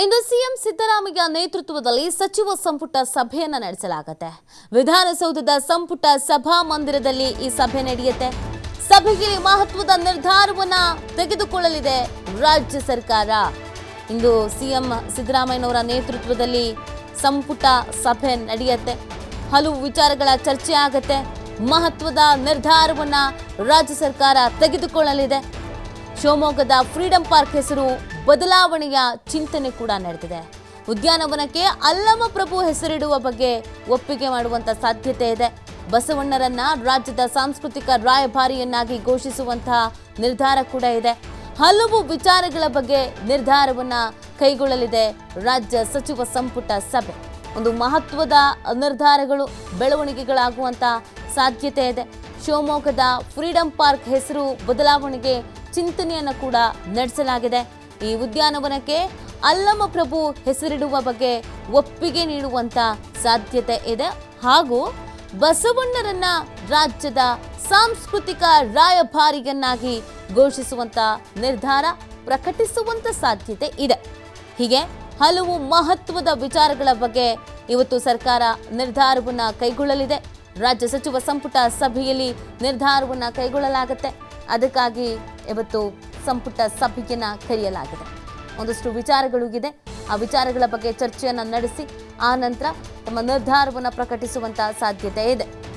ಇಂದು CM Siddaramaiah ನೇತೃತ್ವದಲ್ಲಿ ಸಚಿವ ಸಂಪುಟ ಸಭೆಯನ್ನು ನಡೆಸಲಾಗುತ್ತೆ. ವಿಧಾನಸೌಧದ ಸಂಪುಟ ಸಭಾ ಮಂದಿರದಲ್ಲಿ ಈ ಸಭೆ ನಡೆಯುತ್ತೆ. ಸಭೆಗೆ ಮಹತ್ವದ ನಿರ್ಧಾರವನ್ನ ತೆಗೆದುಕೊಳ್ಳಲಿದೆ ರಾಜ್ಯ ಸರ್ಕಾರ. ಇಂದು ಸಿಎಂ ಸಿದ್ದರಾಮಯ್ಯನವರ ನೇತೃತ್ವದಲ್ಲಿ ಸಂಪುಟ ಸಭೆ ನಡೆಯುತ್ತೆ. ಹಲವು ವಿಚಾರಗಳ ಚರ್ಚೆ ಆಗತ್ತೆ. ಮಹತ್ವದ ನಿರ್ಧಾರವನ್ನ ರಾಜ್ಯ ಸರ್ಕಾರ ತೆಗೆದುಕೊಳ್ಳಲಿದೆ. ಶಿವಮೊಗ್ಗದ ಫ್ರೀಡಂ ಪಾರ್ಕ್ ಹೆಸರು ಬದಲಾವಣೆಯ ಚಿಂತನೆ ಕೂಡ ನಡೆದಿದೆ. ಉದ್ಯಾನವನಕ್ಕೆ ಅಲ್ಲಮ ಪ್ರಭು ಹೆಸರಿಡುವ ಬಗ್ಗೆ ಒಪ್ಪಿಗೆ ಮಾಡುವಂತ ಸಾಧ್ಯತೆ ಇದೆ. ಬಸವಣ್ಣರನ್ನ ರಾಜ್ಯದ ಸಾಂಸ್ಕೃತಿಕ ರಾಯಭಾರಿಯನ್ನಾಗಿ ಘೋಷಿಸುವಂತಹ ನಿರ್ಧಾರ ಕೂಡ ಇದೆ. ಹಲವು ವಿಚಾರಗಳ ಬಗ್ಗೆ ನಿರ್ಧಾರವನ್ನ ಕೈಗೊಳ್ಳಲಿದೆ ರಾಜ್ಯ ಸಚಿವ ಸಂಪುಟ ಸಭೆ. ಒಂದು ಮಹತ್ವದ ನಿರ್ಧಾರಗಳು ಬೆಳವಣಿಗೆಗಳಾಗುವಂತ ಸಾಧ್ಯತೆ ಇದೆ. ಶಿವಮೊಗ್ಗದ ಫ್ರೀಡಂ ಪಾರ್ಕ್ ಹೆಸರು ಬದಲಾವಣೆಗೆ ಚಿಂತನೆಯನ್ನು ಕೂಡ ನಡೆಸಲಾಗಿದೆ. ಈ ಉದ್ಯಾನವನಕ್ಕೆ ಅಲ್ಲಮ ಪ್ರಭು ಹೆಸರಿಡುವ ಬಗ್ಗೆ ಒಪ್ಪಿಗೆ ನೀಡುವಂತ ಸಾಧ್ಯತೆ ಇದೆ. ಹಾಗೂ ಬಸವಣ್ಣರನ್ನ ರಾಜ್ಯದ ಸಾಂಸ್ಕೃತಿಕ ರಾಯಭಾರಿಯನ್ನಾಗಿ ಘೋಷಿಸುವಂತ ನಿರ್ಧಾರ ಪ್ರಕಟಿಸುವಂತ ಸಾಧ್ಯತೆ ಇದೆ. ಹೀಗೆ ಹಲವು ಮಹತ್ವದ ವಿಚಾರಗಳ ಬಗ್ಗೆ ಇವತ್ತು ಸರ್ಕಾರ ನಿರ್ಧಾರವನ್ನ ಕೈಗೊಳ್ಳಲಿದೆ. ರಾಜ್ಯ ಸಚಿವ ಸಂಪುಟ ಸಭೆಯಲ್ಲಿ ನಿರ್ಧಾರವನ್ನ ಕೈಗೊಳ್ಳಲಾಗುತ್ತೆ. ಅದಕ್ಕಾಗಿ ಇವತ್ತು ಸಂಪುಟ ಸಭೆಯನ್ನ ಕರೆಯಲಾಗಿದೆ. ಒಂದಷ್ಟು ವಿಚಾರಗಳು ಇದೆ. ಆ ವಿಚಾರಗಳ ಬಗ್ಗೆ ಚರ್ಚೆಯನ್ನ ನಡೆಸಿ, ಆ ನಂತರ ತಮ್ಮ ನಿರ್ಧಾರವನ್ನು ಪ್ರಕಟಿಸುವಂತ ಸಾಧ್ಯತೆ ಇದೆ.